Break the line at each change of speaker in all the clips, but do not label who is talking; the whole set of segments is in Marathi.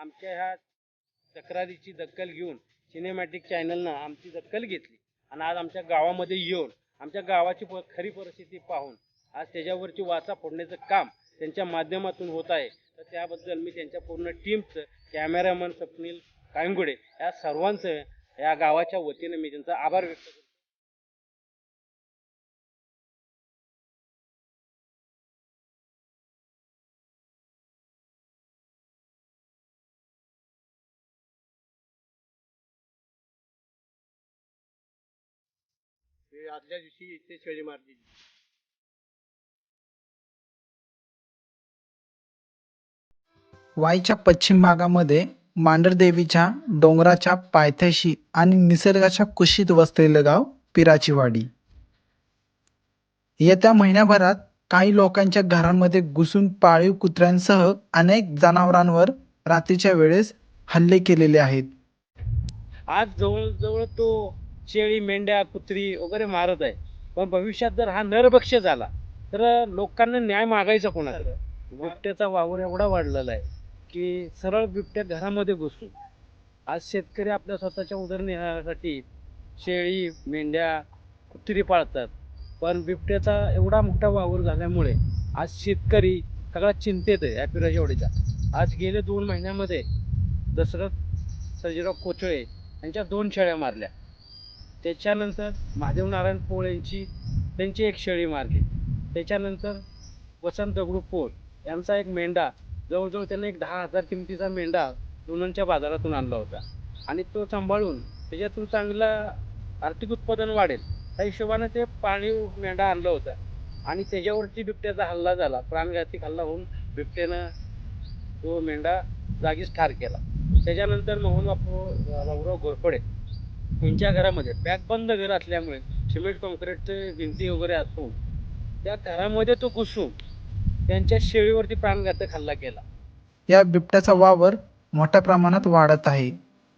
आमच्या ह्या तक्रारीची दखल घेऊन सिनेमॅटिक चॅनलनं आमची दखल घेतली. आणि आज आमच्या गावामध्ये येऊन आमच्या गावाची प- खरी परिस्थिती पाहून आज त्याच्यावरची वाचा फोडण्याचं काम त्यांच्या माध्यमातून होत आहे. तर त्याबद्दल मी त्यांच्या पूर्ण टीमचं कॅमेरामन स्वप्नील कायंगुडे या सर्वांचं या गावाच्या वतीने मी त्यांचा आभार व्यक्त करतो.
आदल्या दिवशी इथे शेळी मारली.
वाईच्या पश्चिम भागामध्ये मांढरदेवीच्या डोंगराच्या पायथ्याशी आणि निसर्गाच्या कुशीत वसलेलं गाव पिराची वाडी येत्या महिन्याभरात काही लोकांच्या घरांमध्ये घुसून पाळीव कुत्र्यांसह अनेक जनावरांवर रात्रीच्या वेळेस हल्ले केलेले आहेत.
आज जवळजवळ तो शेळी मेंढ्या कुत्री वगैरे मारत आहे. पण भविष्यात जर हा नरभक्ष झाला तर लोकांना न्याय मागायचा कोणाकडे? बिबट्याचा वावर एवढा वाढलेला आहे की सरळ बिबट्या घरामध्ये घुसून आज शेतकरी आपल्या स्वतःच्या उदरनिर्वाहासाठी शेळी मेंढ्या कुत्री पाळतात. पण बिबट्याचा एवढा मोठा वावर झाल्यामुळे आज शेतकरी सगळा चिंतेत आहे या पिराजेवडीचा आज गेले दोन महिन्यामध्ये दशरथ सर्जीराव कोचळे यांच्या दोन शेळ्या मारल्या. त्याच्यानंतर महादेव नारायण पोळ यांची त्यांची एक शेळी मारली. त्याच्यानंतर वसंत दगडू पोळ यांचा एक मेंढा जवळजवळ त्यांनी एक दहा हजार किमतीचा मेंढा लोणंदच्या बाजारातून आणला होता. आणि तो सांभाळून त्याच्यातून चांगला आर्थिक उत्पादन वाढेल त्या हिशोबाने ते पाळीव मेंढा आणला होता. आणि त्याच्यावरती बिबट्याचा हल्ला झाला. प्राणघातिक हल्ला होऊन बिबट्यानं तो मेंढा जागीच ठार केला. त्याच्यानंतर मोहन बापू भाऊराव घोरपडे यांच्या घरामध्ये बंद घर असल्यामुळे सिमेंट कॉन्क्रीटचे भिंती वगैरे असून त्या घरामध्ये तो घुसून त्यांच्या शेळीवरती प्राणघातक हल्ला केला.
या बिबट्याचा वावर मोठ्या प्रमाणात वाढत आहे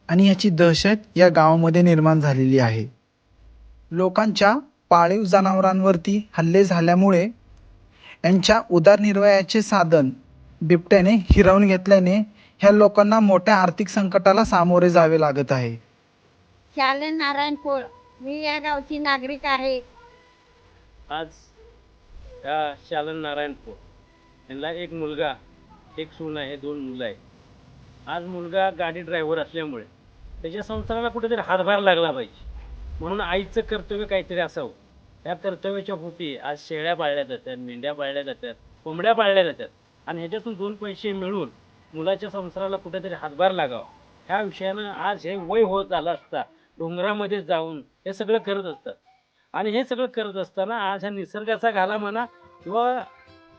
आणि याची दहशत या गावामध्ये निर्माण झालेली आहे. लोकांच्या पाळीव जनावरांवरती हल्ले झाल्यामुळे यांच्या उदरनिर्वाहाचे साधन बिबट्याने हिरावून घेतल्याने ह्या लोकांना मोठ्या आर्थिक संकटाला सामोरे जावे लागत आहे.
शालन नारायण पोळ मी या गावची नागरिक आहे.
आज या शालन नारायण पोळ यांना एक मुलगा एक सून आहे दोन मुलं आहे. आज मुलगा गाडी ड्रायव्हर असल्यामुळे त्याच्या संसाराला कुठेतरी हातभार लागला पाहिजे. म्हणून आईचं कर्तव्य काहीतरी असावं. त्या कर्तव्याच्या भोपी आज शेळ्या पाळल्या जातात मेंढ्या पाळल्या जातात कोंबड्या पाळल्या जातात. आणि ह्याच्यातून दोन पैसे मिळून मुलाच्या संसाराला कुठेतरी हातभार लागावा. ह्या विषयानं आज हे वय होत आलं असता डोंगरामध्ये जाऊन हे सगळं करत असतात. आणि हे सगळं करत असताना आज ह्या निसर्गाचा घाला म्हणा किंवा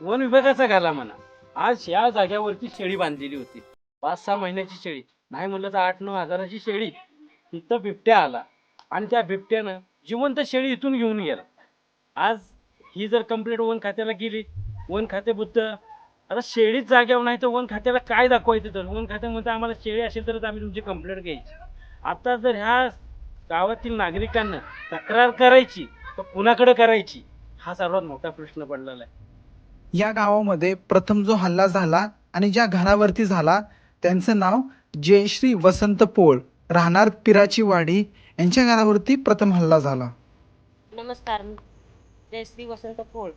वन विभागाचा घाला म्हणा आज या जाग्यावरती शेळी बांधलेली होती. पाच सहा महिन्याची शेळी. नाही म्हणलं तर आठ नऊ हजाराची शेळी. इथं बिबट्या आला. आणि त्या बिबट्यानं जिवंत शेळी इथून घेऊन गेला. आज ही जर कंप्लेंट वन खात्याला गेली वन खाते बुद्ध. आता शेळीच जाग्यावर नाही तर वन खात्याला काय दाखवायचं तर? वन खात्यामध्ये आम्हाला शेळी असेल तरच आम्ही तुमची कंप्लेंट घ्यायची. आता जर ह्या गावातील नागरिकांना तक्रार करायची तर कुणाकडे करायची हा सर्वात मोठा प्रश्न पडलेला आहे.
या गावामध्ये प्रथम जो हल्ला झाला आणि ज्या घरावरती झाला त्यांचं नाव जयश्री वसंत पोळ राहणार पिराची वाडी यांच्या घरावरती प्रथम हल्ला झाला.
नमस्कार जयश्री वसंत पोळ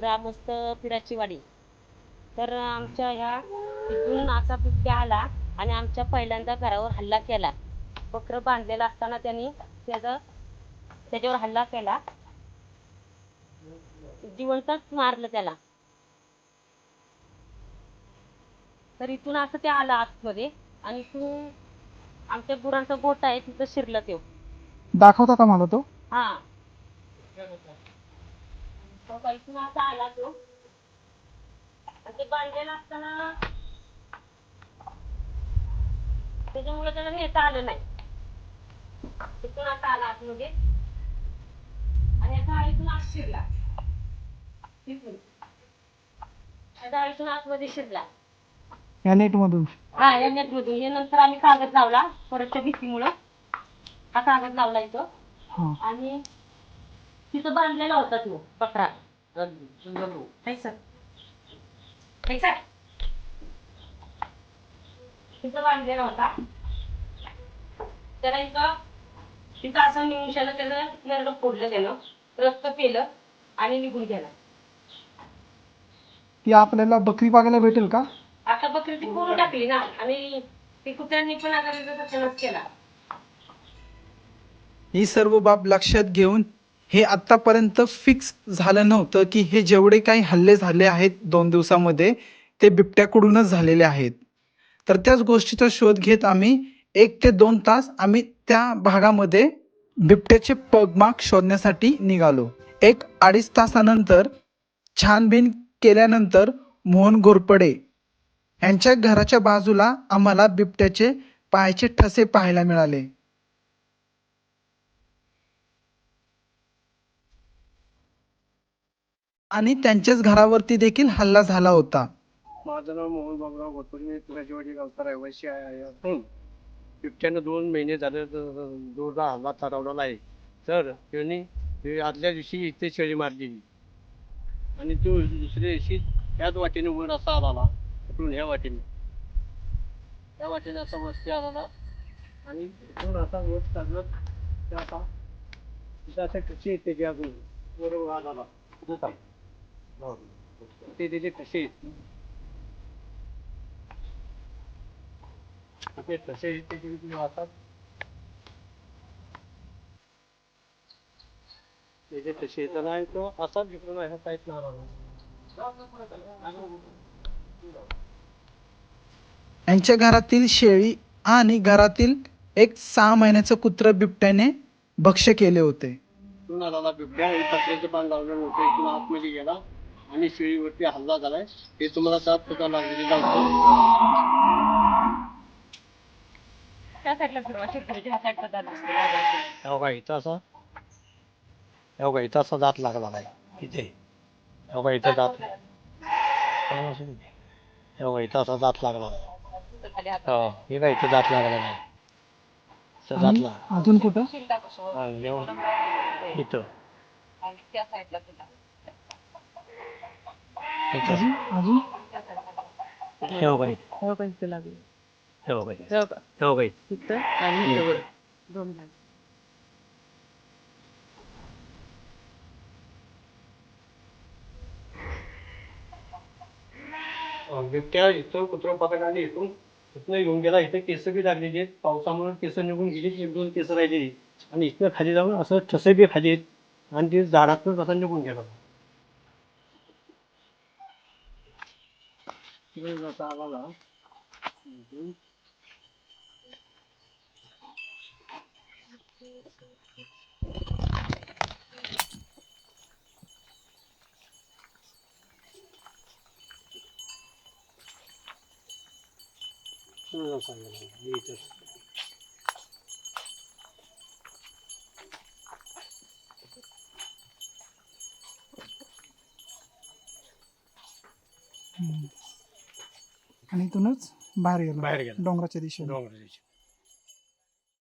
ग्रामस्थ पिराची वाडी. तर आमच्या ह्या तिथून असा बिबट्या आला आणि आमच्या पहिल्यांदा घरावर हल्ला केला. बकरं बांधलेलं असताना त्यांनी त्याचा त्याच्यावर हल्ला केला. जिवंतच मारलं त्याला. तर इथून असं ते आलं आतमध्ये आणि इथून आमच्या गुरांचा गोट आहे तिथं शिरला तो.
दाखवता का मला तो?
हा. का इथून असा आला तो. आणि ते बांधलेलं असताना त्याच्यामुळे त्याला नेता आलं नाही. तिथून असा आला आतमध्ये आणि आता इथून आत शिरला. आता इथून आतमध्ये शिरला.
या
हा या नेट मधून. हे नंतर आम्ही कागद लावला परतच्या भीतीमुळं. हा कागद लावला इथं. आणि तिथं बांधलेला होता तो बकरा पैसा पैसा तिथं बांधलेला होता. त्याला इथं तिथं असं निमिषाला त्याचं नरड फोडलं त्यानं रक्त पेलं आणि निघून गेला.
ती आपल्याला बकरी बघायला भेटेल का?
आता बकरी ती करून टाकली ना? आणि ती कुत्र्यांनी पण आता त्याचा केला.
ही सर्व बाब लक्षात घेऊन हे आतापर्यंत फिक्स झालं नव्हतं की हे जेवढे काही हल्ले झाले आहेत दोन दिवसामध्ये ते बिबट्याकडूनच झालेले आहेत. तर त्याच गोष्टीचा शोध घेत आम्ही एक ते दोन तास आम्ही त्या भागामध्ये बिबट्याचे पगमाग शोधण्यासाठी निघालो. एक अडीच तासानंतर छानबीन केल्यानंतर मोहन घोरपडे यांच्या घराच्या बाजूला आम्हाला बिबट्याचे पायाचे ठसे पाहायला मिळाले. आणि त्यांच्याच घरावरती देखील हल्ला झाला होता.
माझं नाव मोहन बाबुराव घोटपुरी मी पुण्याची गावचा रहिवासी आहे. बिबट्यानं दोन महिने झाले जोरदार हल्ला चालवलेला आहे तर त्यांनी ते आदल्या दिवशी इथे शेळी मारली. आणि तो दुसऱ्या दिवशी त्याच वाटेने वर असा आला इकडून ह्या वाटेने. त्या वाटेने असा वरती आला. आणि इकडून असा वर चालत ते असा तिथं असे कसे येते की अजून. बरोबर आला. ते त्याचे कसे ते तसे इथे किती तुम्ही वाचतात त्याचे तसे येतं नाही तो असाच जिकडून आहे काहीच नाही
यांच्या घरातील शेळी आणि घरातील एक सहा महिन्याचं कुत्र बिबट्याने भक्ष्य केले होते.
इकडून आला बिबट्या हे पत्र्याचं बांध लावलेलं होतं. इकडून आतमध्ये गेला आणि शेळीवरती हल्ला झालाय. हे तुम्हाला सात पता लागलेली दाखवतो
त्या साईडला फिरवा शेतकऱ्याच्या ह्या साईडला दात दिसतो.
हो का इथं असा हो का इथं असा दात लागला आहे इथे. हो का इथं दात. हो का इथं असा दात लागला
तिथं खाली हात
हो हे काय इथं दात लागला नाही. इथं दात लागला.
अजून कुठं?
हा, येऊन इथं.
आणि त्या साईडला तिला
इथं.
अजून?
त्या साईडला
हे हो का इथं.
हो पण इथे लागली.
का इथं
हो का?
इथं
आणि इथं वर. दोन भाग
बिबट्या इथं कुत्रं पकडले इथून इथनं घेऊन गेला. इथं केस बी लागलेली आहेत. पावसामुळे केस निघून गेली. एक दोन केस राहिलेली आणि इथनं खाली जाऊन असं ठसे बी खाली आहेत. आणि ते झाडातून कसा निघून गेला. आला ना, इथून इथून जसा गेला, इथं.
आणि इथूनच बाहेर गेला
बाहेर गेला
डोंगराच्या दिशेने
डोंगराच्या